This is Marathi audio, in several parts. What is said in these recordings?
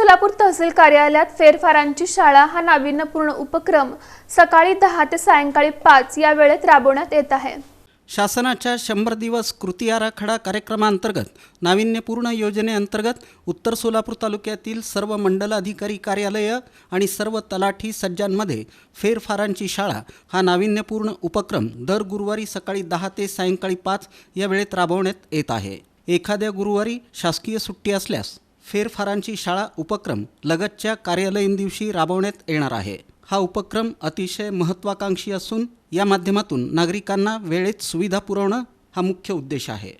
सोलापूर तहसील कार्यालयात फेरफारांची शाळा हा नाविन्यपूर्ण उपक्रम सकाळी दहा ते सायंकाळी पाच या वेळेत राबवण्यात येत आहे. शासनाच्या शंभर दिवस कृती आराखडा कार्यक्रमाअंतर्गत नाविन्यपूर्ण योजनेअंतर्गत उत्तर सोलापूर तालुक्यातील सर्व मंडलाधिकारी कार्यालयं आणि सर्व तलाठी सज्जांमध्ये फेरफारांची शाळा हा नाविन्यपूर्ण उपक्रम दर गुरुवारी सकाळी दहा ते सायंकाळी पाच या वेळेत राबवण्यात येत आहे. एखाद्या गुरुवारी शासकीय सुट्टी असल्यास फेरफारांची शाळा उपक्रम लगतच्या कार्यालयीन दिवशी राबवण्यात येणार आहे. हा उपक्रम अतिशय महत्त्वाकांक्षी असून या माध्यमातून नागरिकांना वेळेत सुविधा पुरवणं हा मुख्य उद्देश आहे.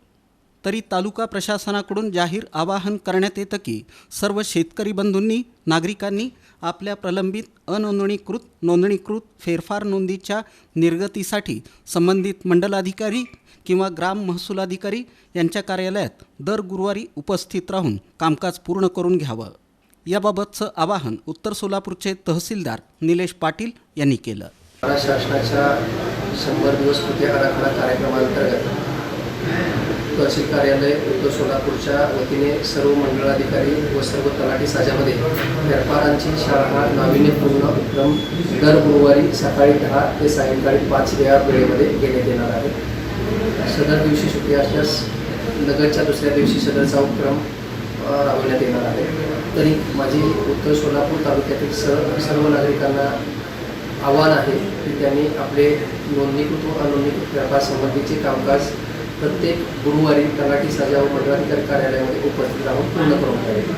तरी तालुका प्रशासनाकडून जाहीर आवाहन करण्यात येतं की सर्व शेतकरी बंधूंनी नागरिकांनी आपल्या प्रलंबित अनोंदणीकृत नोंदणीकृत फेरफार नोंदीच्या निर्गतीसाठी संबंधित मंडलाधिकारी किंवा ग्राम महसूल अधिकारी यांच्या कार्यालयात दर गुरुवारी उपस्थित राहून कामकाज पूर्ण करून घ्यावं. याबाबतचं आवाहन उत्तर सोलापूरचे तहसीलदार निलेश पाटील यांनी केलं. महाराष्ट्र शासनाच्या शंभर दिवस कृती आराखडा कार्यक्रमांतर्गत तहसील कार्यालय उत्तर सोलापूरच्या वतीने सर्व मंडळाधिकारी व सर्व तलाठी साजामध्ये व्यापारांची शाळा हा नाविन्यपूर्ण उपक्रम दर गुरुवारी सकाळी दहा ते सायंकाळी पाच या वेळेमध्ये घेण्यात येणार आहे. सदर दिवशी सुट्टी असल्यास लगतच्या दुसऱ्या दिवशी सदरचा उपक्रम राबवण्यात येणार आहे. तरी माझी उत्तर सोलापूर तालुक्यातील सर्व सर्व नागरिकांना आव्हान आहे की त्यांनी आपले नोंदणीकृत व अनोंदणीकृत व्यापार संबंधीचे कामकाज प्रत्येक गुरुवारी तलाठी सजा व मंडळाधिकारी कार्यालयामध्ये उपस्थित राहून पूर्ण करून घ्यावे.